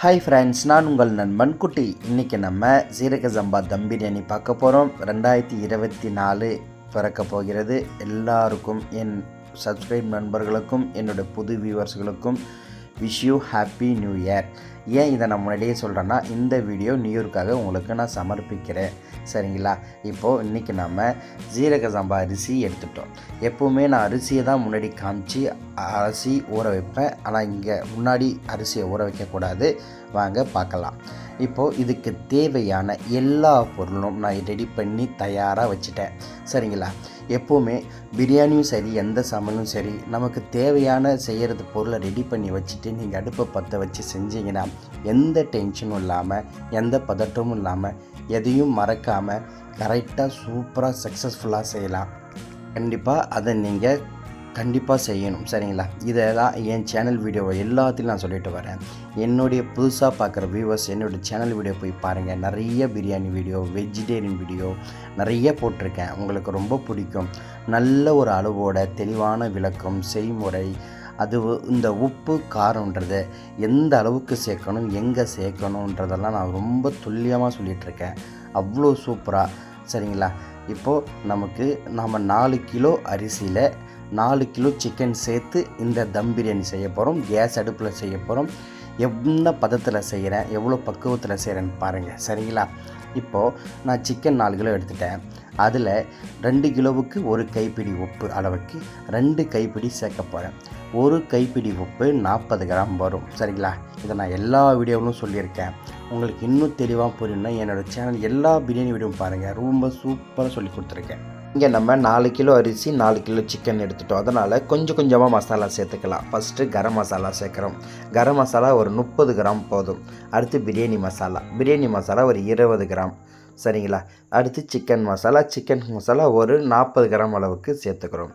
Hi friends நான் உங்கள் நண்பன் குட்டி. இன்றைக்கி நம்ம சீரக சம்பா தம் பிரியாணி பார்க்க போகிறோம் ரெண்டாயிரத்தி இருபத்தி நாலு பிறக்க போகிறது. எல்லாருக்கும் என் சப்ஸ்கிரைப் நண்பர்களுக்கும் என்னோட புது வியூவர்ஸ்களுக்கும் wish you happy new year ஏன் இதை நான் முன்னாடியே சொல்கிறேன்னா இந்த வீடியோ நியூ இயருக்காக உங்களுக்கு நான் சமர்ப்பிக்கிறேன். சரிங்களா? இப்போது இன்றைக்கி நம்ம ஜீரக சம்பா அரிசி எடுத்துட்டோம். எப்போவுமே நான் அரிசியை தான் முன்னாடி காமிச்சு அரிசி ஊற வைப்பேன். ஆனால் இங்கே முன்னாடி அரிசியை ஊற வைக்கக்கூடாது. வாங்க பார்க்கலாம். இப்போது இதுக்கு தேவையான எல்லா பொருளும் நான் ரெடி பண்ணி தயாராக வச்சுட்டேன். சரிங்களா? எப்போவுமே பிரியாணியும் சரி எந்த சமையலும் சரி நமக்கு தேவையான செய்கிறது பொருளை ரெடி பண்ணி வச்சுட்டு நீங்கள் அடுப்பை பற்ற வச்சு செஞ்சீங்கன்னா எந்த டென்ஷனும் இல்லாமல் எந்த பதட்டமும் இல்லாமல் எதையும் மறக்காமல் கரெக்டாக சூப்பராக சக்ஸஸ்ஃபுல்லாக செய்யலாம். கண்டிப்பாக அதை நீங்கள் கண்டிப்பாக செய்யணும் சரிங்களா? இதெல்லாம் என் சேனல் வீடியோவை எல்லாத்தையும் நான் சொல்லிட்டு வரேன். என்னுடைய புதுசாக பார்க்குற வியூவர்ஸ் என்னுடைய சேனல் வீடியோ போய் பாருங்கள் நிறைய பிரியாணி வீடியோ வெஜிடேரியன் வீடியோ நிறைய போட்டிருக்கேன். உங்களுக்கு ரொம்ப பிடிக்கும். நல்ல ஒரு அளவோட தெளிவான விளக்கம் செய்முறை அது இந்த உப்பு காரம்ன்றது எந்த அளவுக்கு சேர்க்கணும் எங்கே சேர்க்கணுன்றதெல்லாம் நான் ரொம்ப துல்லியமாக சொல்லிகிட்ருக்கேன் அவ்வளோ சூப்பராக சரிங்களா? இப்போது நமக்கு நம்ம நாலு கிலோ அரிசியில் நாலு கிலோ சிக்கன் சேர்த்து இந்த தம் பிரியாணி செய்ய போகிறோம் கேஸ் அடுப்பில் செய்ய போகிறோம் எந்த பதத்தில் செய்கிறேன் எவ்வளோ பக்குவத்தில் செய்கிறேன்னு பாருங்கள் சரிங்களா? இப்போது நான் சிக்கன் நாலு கிலோ எடுத்துட்டேன். அதில் ரெண்டு கிலோவுக்கு ஒரு கைப்பிடி உப்பு அளவுக்கு ரெண்டு கைப்பிடி சேர்க்க போகிறேன் ஒரு கைப்பிடி உப்பு நாற்பது கிராம் வரும். சரிங்களா? இதை நான் எல்லா வீடியோவிலும் சொல்லியிருக்கேன். உங்களுக்கு இன்னும் தெளிவாக புரியணும்னா என்னோடய சேனல் எல்லா பிரியாணி வீடியோவும் பாருங்கள் ரொம்ப சூப்பராக சொல்லி கொடுத்துருக்கேன். இங்கே நம்ம நாலு கிலோ அரிசி நாலு கிலோ சிக்கன் எடுத்துட்டோம். அதனால் கொஞ்சம் கொஞ்சமாக மசாலா சேர்த்துக்கலாம். ஃபஸ்ட்டு கரம் மசாலா சேர்க்குறோம். கரம் மசாலா ஒரு முப்பது கிராம் போதும். அடுத்து பிரியாணி மசாலா. பிரியாணி மசாலா ஒரு இருபது கிராம் சரிங்களா? அடுத்து சிக்கன் மசாலா சிக்கன் மசாலா ஒரு நாற்பது கிராம் அளவுக்கு சேர்த்துக்கிறோம்.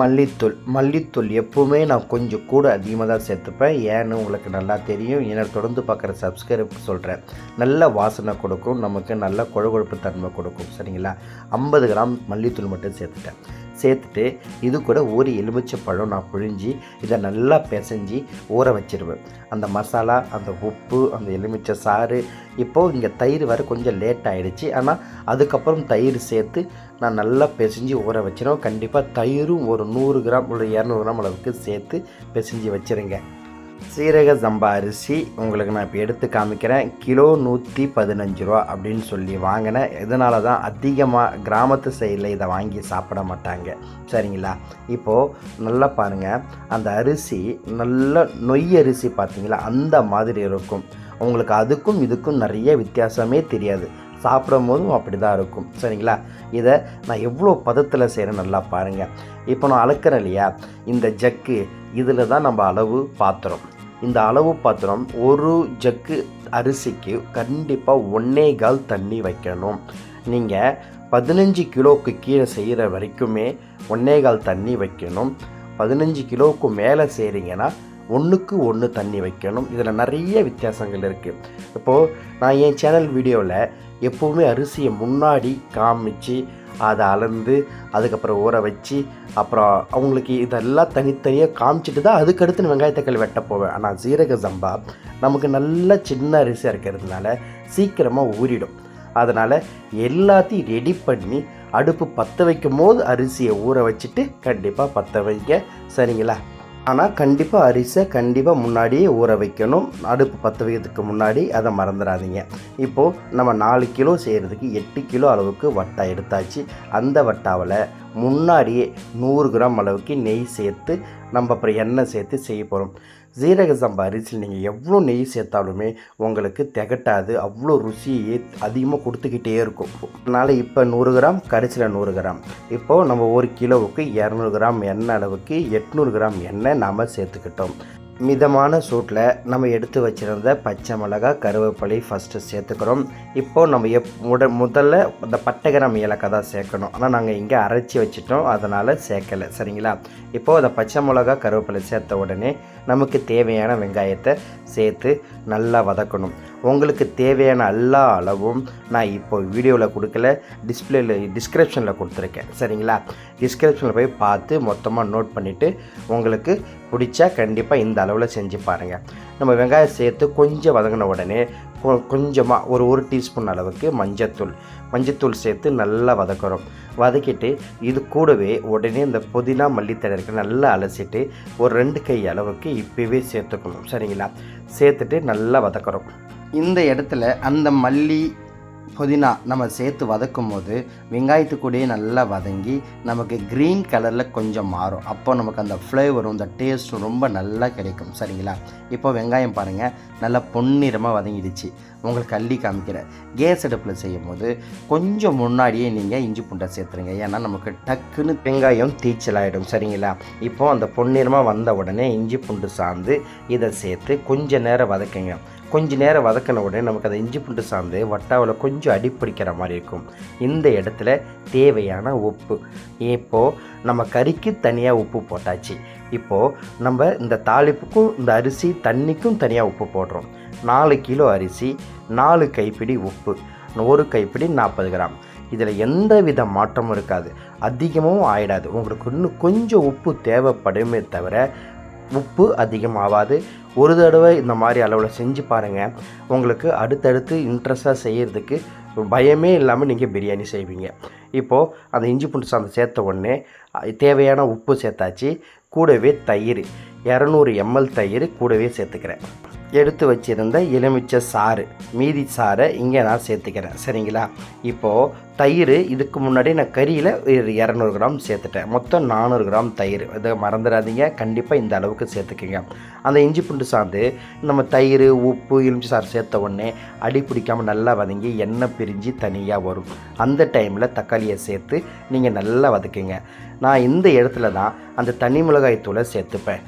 மல்லித்தூள். மல்லித்தூள் எப்போவுமே நான் கொஞ்சம் கூட அதிகமாக தான் சேர்த்துப்பேன். ஏன்னு உங்களுக்கு நல்லா தெரியும். என்னை தொடர்ந்து பார்க்குற சப்ஸ்கிரைப் சொல்கிறேன் நல்ல வாசனை கொடுக்கும். நமக்கு நல்ல கொழு கொழுப்பு தன்மை கொடுக்கும். சரிங்களா? ஐம்பது கிராம் மல்லித்தூள் மட்டும் சேர்த்துட்டேன். சேர்த்துட்டு இது கூட ஒரு எலுமிச்சை பழம் நான் புழிஞ்சி இதை நல்லா பிசைஞ்சு ஊற வச்சிருவேன். அந்த மசாலா அந்த உப்பு அந்த எலுமிச்சை சாறு இப்போது இங்கே தயிர் வர கொஞ்சம் லேட் ஆகிடுச்சு ஆனால் அதுக்கப்புறம் தயிர் சேர்த்து நான் நல்லா பிசைஞ்சு ஊற வச்சிருவேன். கண்டிப்பாக தயிரும் ஒரு நூறு கிராம் ஒரு இரநூறு கிராம் அளவுக்கு சேர்த்து பிசைஞ்சு வச்சுருங்க. சீரக சம்பா அரிசி உங்களுக்கு நான் இப்போ எடுத்து காமிக்கிறேன். கிலோ நூற்றி பதினஞ்சு ரூபா அப்படின்னு சொல்லி வாங்கினேன் இதனால தான் அதிகமாக கிராமத்து சைடில் இதை வாங்கி சாப்பிட மாட்டாங்க. சரிங்களா? இப்போது நல்லா பாருங்கள் அந்த அரிசி நல்ல நொய் அரிசி பார்த்தீங்களா அந்த மாதிரி இருக்கும். உங்களுக்கு அதுக்கும் இதுக்கும் நிறைய வித்தியாசமே தெரியாது. சாப்பிடும் போதும் அப்படி தான் இருக்கும். சரிங்களா? இதை நான் எவ்வளோ பதத்தில் செய்கிறேன் நல்லா பாருங்கள் இப்போ நான் அளக்கிறேன் இல்லையா? இந்த ஜக்கு இதில் தான் நம்ம அளவு பாத்திரம் இந்த அளவு பாத்திரம் ஒரு ஜக்கு அரிசிக்கு கண்டிப்பாக ஒன்னே கால் தண்ணி வைக்கணும். நீங்கள் பதினஞ்சு கிலோவுக்கு கீழே செய்கிற வரைக்குமே ஒன்னே கால் தண்ணி வைக்கணும். பதினஞ்சு கிலோவுக்கு மேலே செய்கிறீங்கன்னா ஒன்றுக்கு ஒன்று தண்ணி வைக்கணும். இதில் நிறைய வித்தியாசங்கள் இருக்குது இப்போது நான் என் சேனல் வீடியோவில் எப்போவுமே அரிசியை முன்னாடி காமிச்சு அதை அளந்து அதுக்கப்புறம் ஊற வச்சு அப்புறம் அவங்களுக்கு இதெல்லாம் தனித்தனியாக காமிச்சிட்டு தான் அதுக்கடுத்து வெங்காயத்தக்காளி வெட்ட போவேன். ஆனால் சீரக சம்பா நமக்கு நல்ல சின்ன அரிசியாக இருக்கிறதுனால சீக்கிரமாக ஊறிடும். அதனால் எல்லாத்தையும் ரெடி பண்ணி அடுப்பு பற்ற வைக்கும் போது அரிசியை ஊற வச்சுட்டு கண்டிப்பாக பற்ற வைக்க சரிங்களா? ஆனால் கண்டிப்பாக அரிசை கண்டிப்பாக முன்னாடியே ஊற வைக்கணும். அடுப்பு பற்ற வைக்கிறதுக்கு முன்னாடி அதை மறந்துடாதீங்க. இப்போது நம்ம நாலு கிலோ செய்கிறதுக்கு எட்டு கிலோ அளவுக்கு வட்டா எடுத்தாச்சு. அந்த வட்டாவில் முன்னாடியே நூறு கிராம் அளவுக்கு நெய் சேர்த்து நம்ம அப்புறம் எண்ணெய் சேர்த்து செய்ய போகிறோம் ஜீரக சம்பா அரிசியில் நீங்கள் எவ்வளோ நெய் சேர்த்தாலுமே உங்களுக்கு திகட்டாது. அவ்வளோ ருசியை அதிகமாக கொடுத்துக்கிட்டே இருக்கும். அதனால் இப்போ நூறு கிராம் கரிசியில் நூறு கிராம். இப்போது நம்ம ஒரு கிலோவுக்கு இரநூறு கிராம் எண்ணெய் அளவுக்கு எட்நூறு கிராம் எண்ணெய் நாம் சேர்த்துக்கிட்டோம். மிதமான சூட்டில் நம்ம எடுத்து வச்சுருந்த பச்சை மிளகா கருவேப்பிலை ஃபஸ்ட்டு சேர்த்துக்கிறோம். இப்போது நம்ம எப் முட முதல்ல இந்த பட்டை கிராம் ஏலக்காய் தான் சேர்க்கணும். ஆனால் நாங்கள் இங்கே அரைச்சி வச்சிட்டோம். அதனால் சேர்க்கலை. சரிங்களா? இப்போது அந்த பச்சை மிளகா கருவேப்பிலை சேர்த்த உடனே நமக்கு தேவையான வெங்காயத்தை சேர்த்து நல்லா வதக்கணும். உங்களுக்கு தேவையான எல்லா அளவும் நான் இப்போ வீடியோவில் கொடுக்கல டிஸ்பிளேல டிஸ்கிரிப்ஷனில் கொடுத்துருக்கேன். சரிங்களா? டிஸ்கிரிப்ஷனில் போய் பார்த்து மொத்தமாக நோட் பண்ணிவிட்டு உங்களுக்கு பிடிச்சா கண்டிப்பாக இந்த அளவில் செஞ்சு பாருங்கள் நம்ம வெங்காயம் சேர்த்து கொஞ்சம் வதங்கின உடனே கொஞ்சமாக ஒரு ஒரு டீஸ்பூன் அளவுக்கு மஞ்சத்தூள். மஞ்சத்தூள் சேர்த்து நல்லா வதக்குறோம் வதக்கிட்டு இது கூடவே உடனே இந்த புதினா மல்லித்தழை இருக்கு நல்லா அலசிட்டு ஒரு ரெண்டு கை அளவுக்கு இப்போவே சேர்த்துக்கணும். சரிங்களா? சேர்த்துட்டு நல்லா வதக்குறோம் இந்த இடத்துல அந்த மல்லி புதினா நம்ம சேர்த்து வதக்கும் போது வெங்காயத்து கூடயே நல்லா வதங்கி நமக்கு க்ரீன் கலரில் கொஞ்சம் மாறும். அப்போ நமக்கு அந்த ஃப்ளேவரும் அந்த டேஸ்ட்டும் ரொம்ப நல்லா கிடைக்கும். சரிங்களா? இப்போ வெங்காயம் பாருங்கள் நல்லா பொன்னிறமாக வதங்கிடுச்சு. உங்களுக்கு அள்ளி காமிக்கிறேன். கேஸ் அடுப்பில் செய்யும் போது கொஞ்சம் முன்னாடியே நீங்கள் இஞ்சி பூண்டை சேர்த்துருங்க. ஏன்னா நமக்கு டக்குன்னு வெங்காயம் தீச்சலாயிடும். சரிங்களா? இப்போது அந்த பொன்னிறமாக வந்த உடனே இஞ்சி பூண்டு சார்ந்து இதை சேர்த்து கொஞ்ச நேரம் வதக்குங்க. கொஞ்சம் நேரம் வதக்கின உடனே நமக்கு அந்த இஞ்சி பூண்டு சார்ந்து வட்டாவில் கொஞ்சம் அடிப்பிடிக்கிற மாதிரி இருக்கும். இந்த இடத்துல தேவையான உப்பு. இப்போது நம்ம கறிக்கு தனியாக உப்பு போட்டாச்சு. இப்போது நம்ம இந்த தாளிப்புக்கும் இந்த அரிசி தண்ணிக்கும் தனியாக உப்பு போடுறோம். நாலு கிலோ அரிசி நாலு கைப்பிடி உப்பு ஒரு கைப்பிடி நாற்பது கிராம். இதில் எந்த வித மாற்றமும் இருக்காது. அதிகமும் ஆயிடாது. உங்களுக்கு இன்னும் கொஞ்சம் உப்பு தேவைப்படுமே தவிர உப்பு அதிகமாகாது. ஒரு தடவை இந்த மாதிரி அளவில் செஞ்சு பாருங்கள் உங்களுக்கு அடுத்தடுத்து இன்ட்ரெஸ்டாக செய்கிறதுக்கு பயமே இல்லாமல் நீங்கள் பிரியாணி செய்வீங்க. இப்போது அந்த இஞ்சி பூண்டு சாதம் சேர்த்த உடனே தேவையான உப்பு சேர்த்தாச்சு. கூடவே தயிர் இரநூறு எம்எல் தயிர் கூடவே சேர்த்துக்கிறேன். எடுத்து வச்சுருந்த எலுமிச்சை சாறு. மீதி சாறை இங்கே நான் சேர்த்துக்கிறேன். சரிங்களா? இப்போது தயிர் இதுக்கு முன்னாடி நான் கறியில் இரநூறு கிராம் சேர்த்துட்டேன். மொத்தம் நானூறு கிராம் தயிர் இதை மறந்துடாதீங்க. கண்டிப்பாக இந்த அளவுக்கு சேர்த்துக்கோங்க. அந்த இஞ்சி பூண்டு சாந்து நம்ம தயிர் உப்பு எலுமிச்சை சாறு சேர்த்த உடனே அடி பிடிக்காமல் நல்லா வதங்கி எண்ணெய் பிரிஞ்சு தனியாக வரும். அந்த டைமில் தக்காளியை சேர்த்து நீங்கள் நல்லா வதக்குங்க. நான் இந்த இடத்துல தான் அந்த தனி மிளகாய் தூளை சேர்த்துப்பேன்.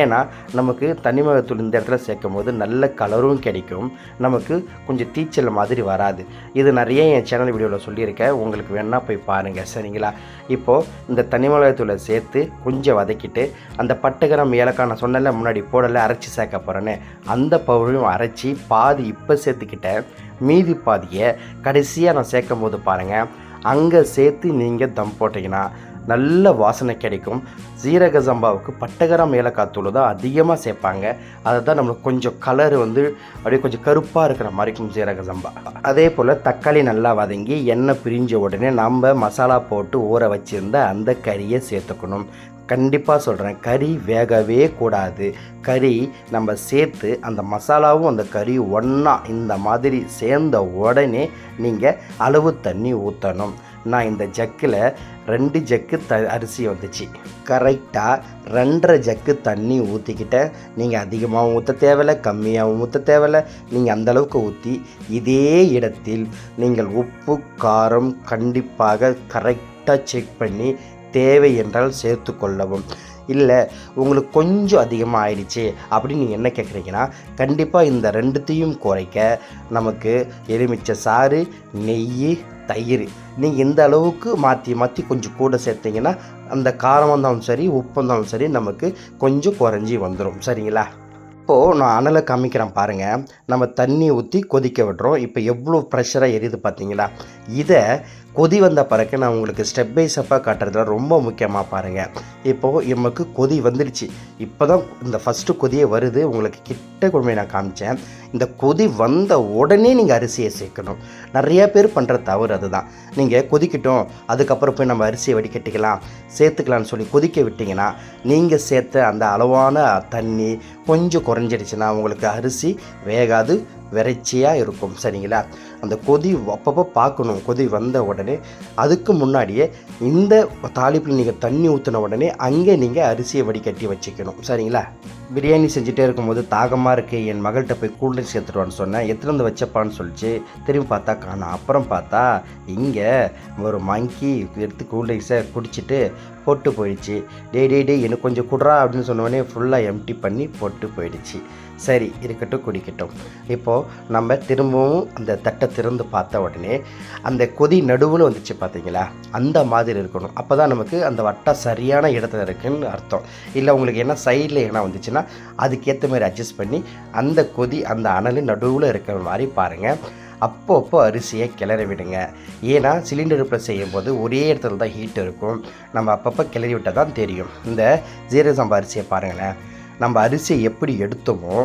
ஏன்னா நமக்கு தனிமகத்தூள் இந்த இடத்துல சேர்க்கும் போது நல்ல கலரும் கிடைக்கும். நமக்கு கொஞ்சம் தீச்சல் மாதிரி வராது. இது நிறைய என் சேனல் வீடியோவில் சொல்லியிருக்கேன். உங்களுக்கு வேணால் போய் பாருங்கள் சரிங்களா? இப்போது இந்த தனிமகத்தூளை சேர்த்து கொஞ்சம் வதக்கிட்டு அந்த பட்டுகரம் ஏலக்காய் நான் சொன்னல முன்னாடி போடலை அரைச்சி சேர்க்க போகிறேன்னு அந்த பவுடரையும் அரைச்சி பாதி இப்போ சேர்த்துக்கிட்டேன். மீதி பாதியை கடைசியாக நான் சேர்க்கும் போது பாருங்கள் அங்கே சேர்த்து நீங்கள் தம் போட்டிங்கன்னா நல்ல வாசனை கிடைக்கும். சீரக சம்பாவுக்கு பட்டகரம் ஏலக்காய் தூள் தான் அதிகமாக சேர்ப்பாங்க. அதை தான் நம்மளுக்கு கொஞ்சம் கலர் வந்து அப்படியே கொஞ்சம் கருப்பாக இருக்கிற மாதிரி இருக்கும் சீரக சம்பா அதே போல் தக்காளி நல்லா வதங்கி எண்ணெய் பிரிஞ்ச உடனே நம்ம மசாலா போட்டு ஊற வச்சுருந்த அந்த கறியை சேர்த்துக்கணும். கண்டிப்பாக சொல்கிறேன் கறி வேகவே கூடாது. கறி நம்ம சேர்த்து அந்த மசாலாவும் அந்த கறி ஒன்றா இந்த மாதிரி சேர்ந்த உடனே நீங்கள் அளவு தண்ணி ஊற்றணும் நான் இந்த ஜக்கில் ரெண்டு ஜக்கு த அரிசி வந்துச்சு. கரெக்டாக ரெண்டரை ஜக்கு தண்ணி ஊற்றிக்கிட்டேன் நீங்கள் அதிகமாகவும் ஊற்ற தேவையில்லை கம்மியாகவும் ஊற்ற தேவையில்லை. நீங்கள் அந்தளவுக்கு ஊற்றி இதே இடத்தில் நீங்கள் உப்பு காரம் கண்டிப்பாக கரெக்டாக செக் பண்ணி தேவை என்றால் சேர்த்து கொள்ளவும். இல்லை உங்களுக்கு கொஞ்சம் அதிகமாக ஆயிடுச்சு அப்படின்னு நீங்கள் என்ன கேட்குறீங்கன்னா கண்டிப்பாக இந்த ரெண்டுத்தையும் குறைக்க நமக்கு எலுமிச்சை சாறு நெய் தயிர். நீங்கள் இந்த அளவுக்கு மாற்றி மாற்றி கொஞ்சம் கூட சேர்த்திங்கன்னா அந்த காரம் வந்தாலும் சரி உப்பு வந்தாலும் சரி நமக்கு கொஞ்சம் குறைஞ்சி வந்துடும் சரிங்களா? இப்போது நான் அனலை காமிக்கிறேன் பாருங்கள் நம்ம தண்ணி ஊற்றி கொதிக்க விடுறோம் இப்போ எவ்வளோ ப்ரெஷராக எரியுது பார்த்தீங்களா? இதை கொதி வந்த பிறகு நான் உங்களுக்கு ஸ்டெப் பை ஸ்டெப்பாக காட்டுறதுல ரொம்ப முக்கியமாக பாருங்கள் இப்போது நமக்கு கொதி வந்துடுச்சு. இப்போ தான் இந்த ஃபஸ்ட்டு கொதியே வருது. உங்களுக்கு கிட்ட கொண்டு நான் காமிச்சேன். இந்த கொதி வந்த உடனே நீங்கள் அரிசியை சேர்க்கணும். நிறைய பேர் பண்ணுற தவறு அதுதான். நீங்கள் கொதிக்கட்டும். அதுக்கப்புறம் போய் நம்ம அரிசியை வடிகட்டிக்கலாம். சேர்த்துக்கலாம்னு சொல்லி கொதிக்க விட்டிங்கன்னா நீங்கள் சேர்த்த அந்த அளவான தண்ணி கொஞ்சம் குறைஞ்சிடுச்சுன்னா உங்களுக்கு அரிசி வேகாது விரைச்சியாக இருக்கும். சரிங்களா? அந்த கொதி அப்பப்போ பார்க்கணும். கொதி வந்த உடனே அதுக்கு முன்னாடியே இந்த தாளிப்பில் நீங்கள் தண்ணி ஊற்றின உடனே அங்கே நீங்கள் அரிசியை வடிகட்டி வச்சுக்கணும். சரிங்களா? பிரியாணி செஞ்சுட்டே இருக்கும்போது தாகமாக இருக்குது என் மகள்கிட்ட போய் கூல்ட்ரிங்க்ஸ் எடுத்துகிட்டு சொன்னேன். எத்தனை வந்து வச்சப்பான்னு சொல்லிச்சு. திரும்பி பார்த்தா காணோம் அப்புறம் பார்த்தா இங்கே ஒரு மங்கி எடுத்து கூல்ட்ரிங்ஸை குடிச்சிட்டு போட்டு போயிடுச்சு. டே டே டே எனக்கு கொஞ்சம் குடுறா அப்படின்னு சொன்னோடனே ஃபுல்லாக எம்டி பண்ணி போட்டு போயிடுச்சு. சரி இருக்கட்டும் குடிக்கட்டும். இப்போது நம்ம திரும்பவும் அந்த தட்டை திறந்து பார்த்த உடனே அந்த கொதி நடுவில் வந்துச்சு பார்த்தீங்களா? அந்த மாதிரி இருக்கணும். அப்போ தான் நமக்கு அந்த வட்டம் சரியான இடத்துல இருக்குன்னு அர்த்தம். இல்லை உங்களுக்கு என்ன சைடில் என்ன வந்துச்சுன்னா அதுக்கேற்ற மாதிரி அட்ஜஸ்ட் பண்ணி அந்த கொதி அந்த அனல் நடுவில் இருக்கிற மாதிரி பாருங்கள் அப்பப்போ அரிசியை கிளறி விடுங்க. ஏன்னா சிலிண்டர் அடுப்பில் செய்யும்போது ஒரே இடத்துல தான் ஹீட் இருக்கும். நம்ம அப்பப்போ கிளறி விட்டால் தான் தெரியும். இந்த ஜீரக சம்பா அரிசியை பாருங்களேன். நம்ம அரிசியை எப்படி எடுத்தோமோ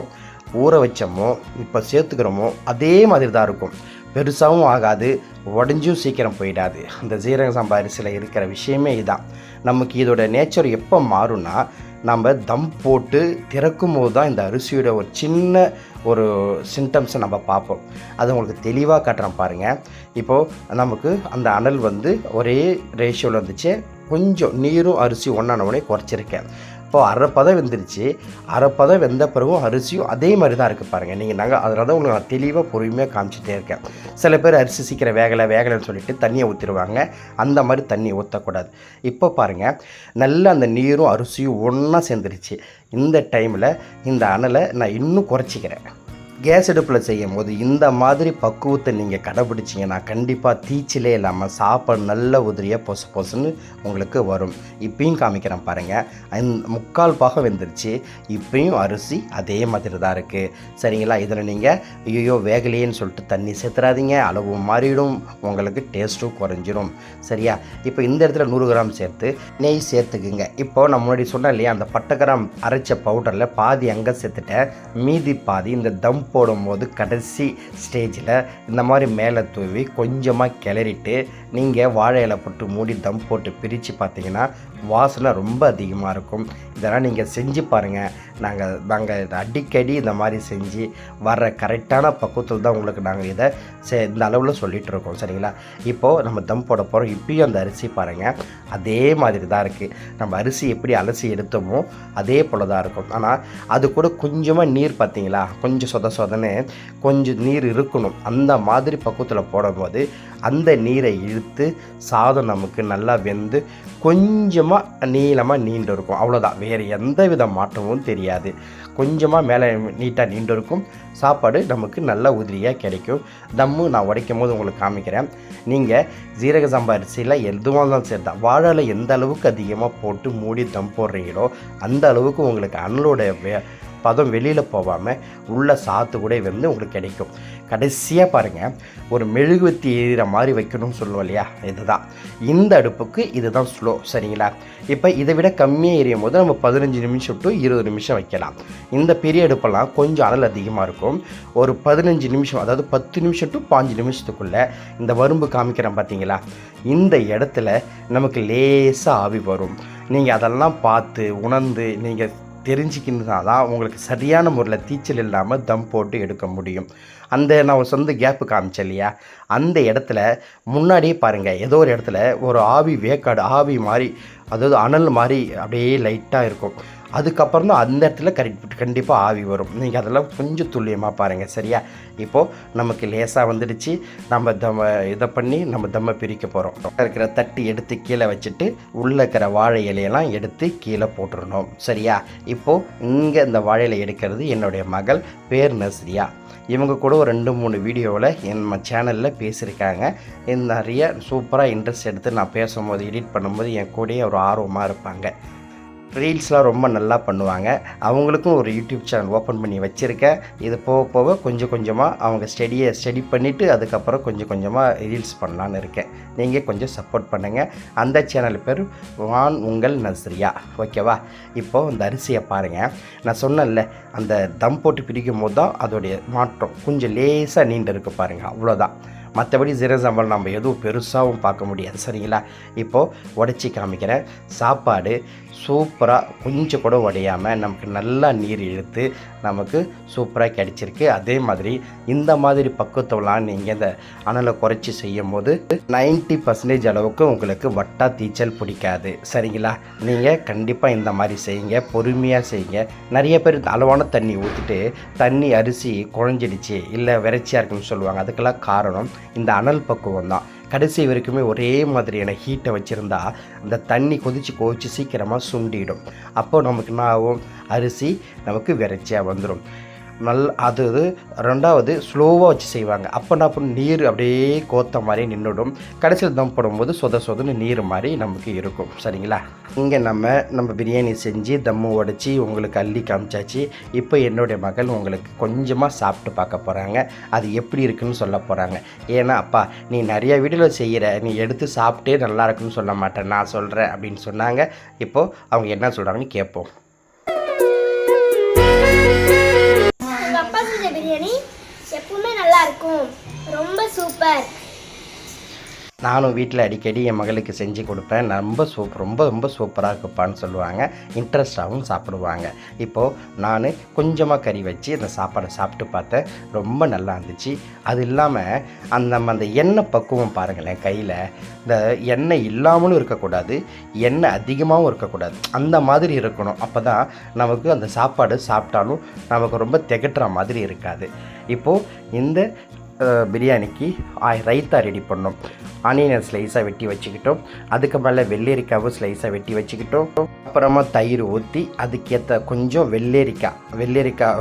ஊற வச்சோமோ இப்போ சேர்த்துக்கிறோமோ அதே மாதிரி தான் இருக்கும். பெருசாகவும் ஆகாது உடஞ்சும் சீக்கிரம் போயிடாது. அந்த ஜீரக சம்பா அரிசியில் இருக்கிற விஷயமே இதுதான் நமக்கு இதோட நேச்சர் எப்போ மாறும்னா நம்ம தம் போட்டு திறக்கும் போது தான் இந்த அரிசியோட ஒரு சின்ன ஒரு சிம்டம்ஸை நம்ம பார்ப்போம். அது உங்களுக்கு தெளிவாக காட்டுறேன் பாருங்கள் இப்போது நமக்கு அந்த அனல் வந்து ஒரே ரேஷியோவில் வந்துச்சு. கொஞ்சம் நீரும் அரிசி ஒன்றான உடனே குறைச்சிருக்கேன். இப்போ அரைப்பதம் வெந்துருச்சு. அரைப்பதம் வெந்த பிறகும் அரிசியும் அதே மாதிரி தான் இருக்குது பாருங்கள் நீங்கள் நாங்கள் அதில் தான் உங்களுக்கு நான் தெளிவாக பொறுமையாக காமிச்சிட்டே இருக்கேன். சில பேர் அரிசி சீக்கிரம் வேகலை வேகலைன்னு சொல்லிட்டு தண்ணியை ஊற்றிடுவாங்க அந்த மாதிரி தண்ணி ஊற்றக்கூடாது இப்போ பாருங்கள் நல்லா அந்த நீரும் அரிசியும் ஒன்றா சேர்ந்துருச்சு. இந்த டைமில் இந்த அனலை நான் இன்னும் குறைச்சிக்கிறேன். கேஸ் அடுப்பில் செய்யும் போது இந்த மாதிரி பக்குவத்தை நீங்கள் கடைபிடிச்சிங்கன்னா கண்டிப்பாக தீச்சிலே இல்லாமல் சாப்பாடு நல்ல உதிரியாக பொசு பொசுன்னு உங்களுக்கு வரும். இப்பயும் காமிக்கிறேன் பாருங்கள் முக்கால் பாகம் வெந்துருச்சு. இப்பயும் அரிசி அதே மாதிரி தான் இருக்குது சரிங்களா? இதில் நீங்கள் ஐயோ வேகலையேன்னு சொல்லிட்டு தண்ணி சேர்த்துறாதீங்க. அளவு மாறிடும். உங்களுக்கு டேஸ்ட்டும் குறைஞ்சிரும். சரியா? இப்போ இந்த இடத்துல நூறு கிராம் சேர்த்து நெய் சேர்த்துக்குங்க. இப்போ நான் முன்னாடி சொன்னேன் இல்லையா அந்த பட்டை கிராம் அரைச்ச பவுடரில் பாதி அங்கே சேர்த்துட்டேன். மீதி பாதி இந்த தம் போடும்போது கடைசி ஸ்டேஜில் இந்த மாதிரி மேலே தூவி கொஞ்சமாக கிளறிட்டு நீங்கள் வாழை இலை போட்டு மூடி தம் போட்டு பிரித்து பார்த்தீங்கன்னா வாசனை ரொம்ப அதிகமாக இருக்கும். இதெல்லாம் நீங்கள் செஞ்சு பாருங்கள் நாங்கள் நாங்கள் அடிக்கடி இந்த மாதிரி செஞ்சு வர்ற கரெக்டான பக்குவத்தில் தான் உங்களுக்கு நாங்கள் இதை செ இந்த அளவில் சொல்லிகிட்டு இருக்கோம். சரிங்களா? இப்போது நம்ம தம் போட போகிறோம் இப்பயும் அந்த அரிசி பாருங்கள் அதே மாதிரி தான் இருக்குது நம்ம அரிசி எப்படி அலசி எடுத்தோமோ அதே போல் தான் இருக்கும். ஆனால் அது கூட கொஞ்சமாக நீர் பார்த்தீங்களா? கொஞ்சம் சொத சொதன்னு கொஞ்சம் நீர் இருக்கணும். அந்த மாதிரி பக்குவத்தில் போடும்போது அந்த நீரை இழுத்து சாதம் நமக்கு நல்லா வெந்து கொஞ்சமாக நீளமாக நீண்டு இருக்கும் அவ்வளோதான் வேறு எந்த வித மாற்றமும் தெரியாது. கொஞ்சமாக மேலே நீட்டாக நீண்டு இருக்கும் சாப்பாடு நமக்கு நல்ல உதிரியாக கிடைக்கும். தம்மு நான் உடைக்கும் போது உங்களுக்கு காமிக்கிறேன். நீங்கள் ஜீரக சம்பா அரிசியில் எதுவாக இருந்தாலும் சரி தான் எந்த அளவுக்கு அதிகமாக போட்டு மூடி தம் போடுறீங்களோ அந்த அளவுக்கு உங்களுக்கு அனலோட வே பதம் வெளியில் போகாமல் உள்ள சாத்து கூட வந்து உங்களுக்கு கிடைக்கும். கடைசியாக பாருங்கள் ஒரு மெழுகுவத்தி எரிகிற மாதிரி வைக்கணும்னு சொல்லுவோம் இல்லையா? இதுதான். இந்த அடுப்புக்கு இதுதான் ஸ்லோ சரிங்களா? இப்போ இதை விட கம்மியாக எரியும் போது நம்ம பதினஞ்சு நிமிஷம் டு இருபது நிமிஷம் வைக்கலாம். இந்த பெரிய அடுப்பெல்லாம் கொஞ்சம் அனல் அதிகமாக இருக்கும். ஒரு பதினஞ்சு நிமிஷம் அதாவது பத்து நிமிஷம் டு பாஞ்சு நிமிஷத்துக்குள்ளே இந்த வரும்பு காமிக்கிறேன் பார்த்தீங்களா இந்த இடத்துல நமக்கு லேசாக ஆவி வரும். நீங்கள் அதெல்லாம் பார்த்து உணர்ந்து நீங்கள் தெரிஞ்சுக்கினா தான். உங்களுக்கு சரியான முறையில் தீச்சல் இல்லாமல் தம் போட்டு எடுக்க முடியும். அந்த நான் சொந்த கேப்பு காமிச்சேன் இல்லையா? அந்த இடத்துல முன்னாடியே பாருங்கள் ஏதோ ஒரு இடத்துல ஒரு ஆவி வேக்காடு ஆவி மாதிரி அதாவது அனல் மாதிரி அப்படியே லைட்டாக இருக்கும். அதுக்கப்புறம் தான் அந்த இடத்துல கரெக்ட் கண்டிப்பாக ஆவி வரும். நீங்கள் அதெல்லாம் கொஞ்சம் துல்லியமாக பாருங்கள் சரியா? இப்போது நமக்கு லேசாக வந்துடுச்சு. நம்ம தம்ம இதை பண்ணி நம்ம தம்மை பிரிக்க போகிறோம் இருக்கிற தட்டு எடுத்து கீழே வச்சுட்டு உள்ளே இருக்கிற வாழை இலையெல்லாம் எடுத்து கீழே போட்டுடணும் சரியா? இப்போது இங்கே இந்த வாழை எடுக்கிறது என்னுடைய மகள் பேர் நஸ்ரியா இவங்க கூட ஒரு ரெண்டு மூணு வீடியோவில் நம்ம சேனலில் பேசியிருக்காங்க. நிறைய சூப்பராக இன்ட்ரெஸ்ட் எடுத்து நான் பேசும்போது எடிட் பண்ணும்போது என் கூடயே ஒரு ஆர்வமாக இருப்பாங்க. ரீல்ஸ்லாம் ரொம்ப நல்லா பண்ணுவாங்க. அவங்களுக்கும் ஒரு யூடியூப் சேனல் ஓப்பன் பண்ணி வச்சுருக்கேன். இது போக போக கொஞ்சம் கொஞ்சமாக அவங்க ஸ்டடியை ஸ்டடி பண்ணிவிட்டு அதுக்கப்புறம் கொஞ்சம் கொஞ்சமாக ரீல்ஸ் பண்ணலான்னு இருக்கேன். நீங்கள் கொஞ்சம் சப்போர்ட் பண்ணுங்கள் அந்த சேனல் பேர் வான் உங்கள் நஸ்ரியா. ஓகேவா? இப்போது இந்த அரிசியை பாருங்கள் நான் சொன்னேன்ல அந்த தம் போட்டு பிரிக்கும் போது தான் அதோடைய மாற்றம் கொஞ்சம் லேசாக நீண்டு இருக்கு பாருங்கள் அவ்வளோதான் மற்றபடி ஜீரக நம்ம எதுவும் பெருசாகவும் பார்க்க முடியாது சரிங்களா? இப்போது உடச்சி காமிக்கிறேன். சாப்பாடு சூப்பராக கொஞ்சம் கூட உடையாமல் நமக்கு நல்லா நீர் இழுத்து நமக்கு சூப்பராக கிடச்சிருக்கு. அதே மாதிரி இந்த மாதிரி பக்குவத்தெல்லாம் நீங்கள் இந்த அனலை குறைச்சி செய்யும் போது நைன்ட்டி பர்சன்டேஜ் அளவுக்கு உங்களுக்கு வட்டா தீச்சல் பிடிக்காது சரிங்களா? நீங்கள் கண்டிப்பாக இந்த மாதிரி செய்யுங்க பொறுமையாக செய்யுங்க. நிறைய பேர் அளவான தண்ணி ஊற்றிட்டு தண்ணி அரிசி குழஞ்சிடுச்சு இல்லை விரைச்சியாக இருக்குன்னு சொல்லுவாங்க. அதுக்கெல்லாம் காரணம் இந்த அனல் பக்குவம் தான். கடைசி வரைக்குமே ஒரே மாதிரியான ஹீட்டை வச்சுருந்தா அந்த தண்ணி கொதித்து கொதிச்சு சீக்கிரமாக சுண்டிடும். அப்போது நமக்கு என்ன ஆகும்? அரிசி நமக்கு விரைச்சியாக வந்துடும் நல் அது அது ரெண்டாவது ஸ்லோவாக வச்சு செய்வாங்க. அப்போ என்ன பண்ணும்? நீர் அப்படியே கோத்த மாதிரி நின்றுடும். கடைசியில் தம் போடும்போது சொத சொதன்னு நீர் மாதிரி நமக்கு இருக்கும். சரிங்களா? இங்கே நம்ம நம்ம பிரியாணி செஞ்சு தம்மு உடச்சி உங்களுக்கு அள்ளி காமிச்சாச்சு. இப்போ என்னுடைய மகள் உங்களுக்கு கொஞ்சமாக சாப்பிட்டு பார்க்க போகிறாங்க அது எப்படி இருக்குன்னு சொல்ல போகிறாங்க ஏன்னா அப்பா நீ நிறைய வீடியோவில் செய்கிற நீ எடுத்து சாப்பிட்டே நல்லா இருக்குன்னு சொல்ல மாட்டேன் நான் சொல்கிறேன் அப்படின்னு சொன்னாங்க. இப்போது அவங்க என்ன சொல்கிறாங்கன்னு கேட்போம். எப்பவுமே நல்லா இருக்கும். ரொம்ப சூப்பர் நானும் வீட்டில் அடிக்கடி என் மகளுக்கு செஞ்சு கொடுப்பேன். ரொம்ப சூப் ரொம்ப ரொம்ப சூப்பராக இருக்குப்பான்னு சொல்லுவாங்க. இன்ட்ரெஸ்டாகவும் சாப்பிடுவாங்க. இப்போது நான் கொஞ்சமாக கறி வச்சு அந்த சாப்பாடை சாப்பிட்டு பார்த்தேன். ரொம்ப நல்லா இருந்துச்சு. அது இல்லாமல் அந்த நம்ம அந்த எண்ணெய் பக்குவம் பாருங்களேன் கையில். இந்த எண்ணெய் இல்லாமலும் இருக்கக்கூடாது. எண்ணெய் அதிகமாகவும் இருக்கக்கூடாது. அந்த மாதிரி இருக்கணும். அப்போ தான் நமக்கு அந்த சாப்பாடு சாப்பிட்டாலும் நமக்கு ரொம்ப திகட்டுற மாதிரி இருக்காது. இப்போது இந்த பிரியாணிக்கு ரைத்தா ரெடி பண்ணோம். ஆனியனை ஸ்லைஸாக வெட்டி வச்சுக்கிட்டோம். அதுக்கு மேலே வெள்ளரிக்காவும் ஸ்லைஸாக வெட்டி வச்சுக்கிட்டோம். அப்புறமா தயிர் ஊற்றி அதுக்கேற்ற கொஞ்சம் வெள்ளரிக்காய் வெள்ளரிக்காய்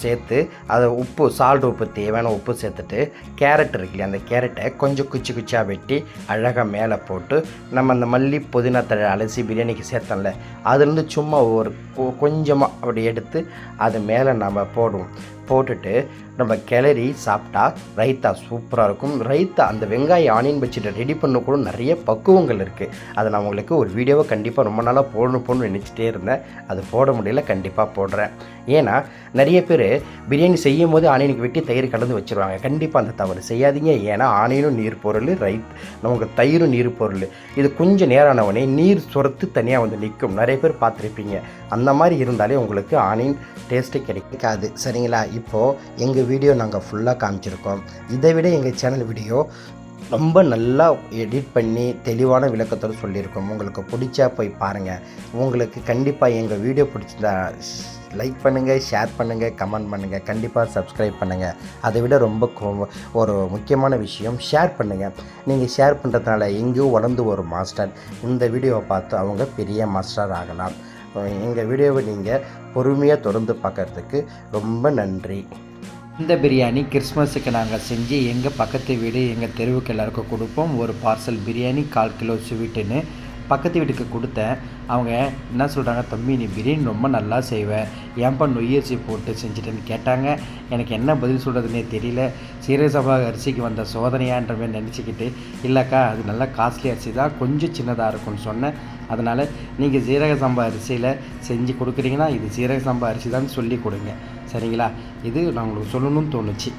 சேர்த்து அதை உப்பு சால்ட் உப்பு தேவையான உப்பு சேர்த்துட்டு கேரட் இருக்குல்லையா அந்த கேரட்டை கொஞ்சம் குச்சி குச்சியாக வெட்டி அழகாக மேலே போட்டு நம்ம அந்த மல்லி புதினா தழை அலசி பிரியாணிக்கு சேர்த்தோம்ல அதுலேருந்து சும்மா ஒரு கொஞ்சமாக அப்படி எடுத்து அது மேலே நம்ம போடுவோம். போட்டுட்டு நம்ம கிளறி சாப்பிட்டா ரைத்தா சூப்பராக இருக்கும். ரைத்தா அந்த வெங்காயம் ஆனியன் வச்சுட்டு ரெடி பண்ண கூட நிறைய பக்குவங்கள் இருக்குது அதை நான் உங்களுக்கு ஒரு வீடியோவை கண்டிப்பாக ரொம்ப நாளாக போடணும் போடணும்னு நினச்சிட்டே இருந்தேன். அது போட முடியல கண்டிப்பாக போடுறேன். ஏன்னா நிறைய பேர் பிரியாணி செய்யும் போது ஆனியனுக்கு வெட்டி தயிர் கலந்து வச்சுருவாங்க. கண்டிப்பாக அந்த தவறு செய்யாதீங்க. ஏன்னா ஆனியனும் நீர் பொருள் ரைத் நமக்கு தயிரும் நீர் பொருள். இது கொஞ்சம் நேரானவனே நீர் சுரத்து தனியாக வந்து நிற்கும். நிறைய பேர் பார்த்துருப்பீங்க. அந்த மாதிரி இருந்தாலே உங்களுக்கு ஆனியன் டேஸ்ட்டு கிடைக்காது. சரிங்களா? இப்போது எங்கள் வீடியோ நாங்கள் ஃபுல்லாக காமிச்சிருக்கோம். இதை விட எங்கள் சேனல் வீடியோ ரொம்ப நல்லா எடிட் பண்ணி தெளிவான விளக்கத்தோடு சொல்லியிருக்கோம். உங்களுக்கு பிடிச்சா போய் பாருங்கள் உங்களுக்கு கண்டிப்பாக எங்கள் வீடியோ பிடிச்சிருந்தா லைக் பண்ணுங்கள் ஷேர் பண்ணுங்கள் கமெண்ட் பண்ணுங்கள் கண்டிப்பாக சப்ஸ்கிரைப் பண்ணுங்கள் அதை விட ரொம்ப ஒரு முக்கியமான விஷயம் ஷேர் பண்ணுங்கள் நீங்கள் ஷேர் பண்ணுறதுனால எங்கேயோ வளர்ந்து ஒரு மாஸ்டர் இந்த வீடியோவை பார்த்து அவங்க பெரிய மாஸ்டர் ஆகலாம். எங்கள் வீடியோவை நீங்கள் பொறுமையாக தொடர்ந்து பார்க்கறதுக்கு ரொம்ப நன்றி. இந்த பிரியாணி கிறிஸ்மஸுக்கு நாங்கள் செஞ்சு எங்கள் பக்கத்து வீடு எங்கள் தெருவுக்கு எல்லாருக்கும் கொடுப்போம். ஒரு பார்சல் பிரியாணி கால் கிலோ ஸ்வீட்டுன்னு பக்கத்து வீட்டுக்கு கொடுத்தேன். அவங்க என்ன சொல்கிறாங்க தம்பி நீ பிரியாணி ரொம்ப நல்லா செய்வ. ஏன்பா நொய்யரிசி போட்டு செஞ்சுட்டேன்னு கேட்டாங்க. எனக்கு என்ன பதில் சொல்கிறதுனே தெரியல. சீரசபா அரிசிக்கு வந்த சோதனையான்ற மாதிரி நினச்சிக்கிட்டு இல்லைக்கா அது நல்லா காஸ்ட்லி அரிசி தான் கொஞ்சம் சின்னதாக இருக்கும்னு சொன்னேன். அதனால் நீங்கள் சீரக சம்பா அரிசியில் செஞ்சு கொடுக்குறீங்கன்னா இது சீரக சம்பா அரிசி தான் சொல்லி கொடுங்க. சரிங்களா? இது நான் உங்களுக்கு சொல்லணும்னு தோணுச்சு.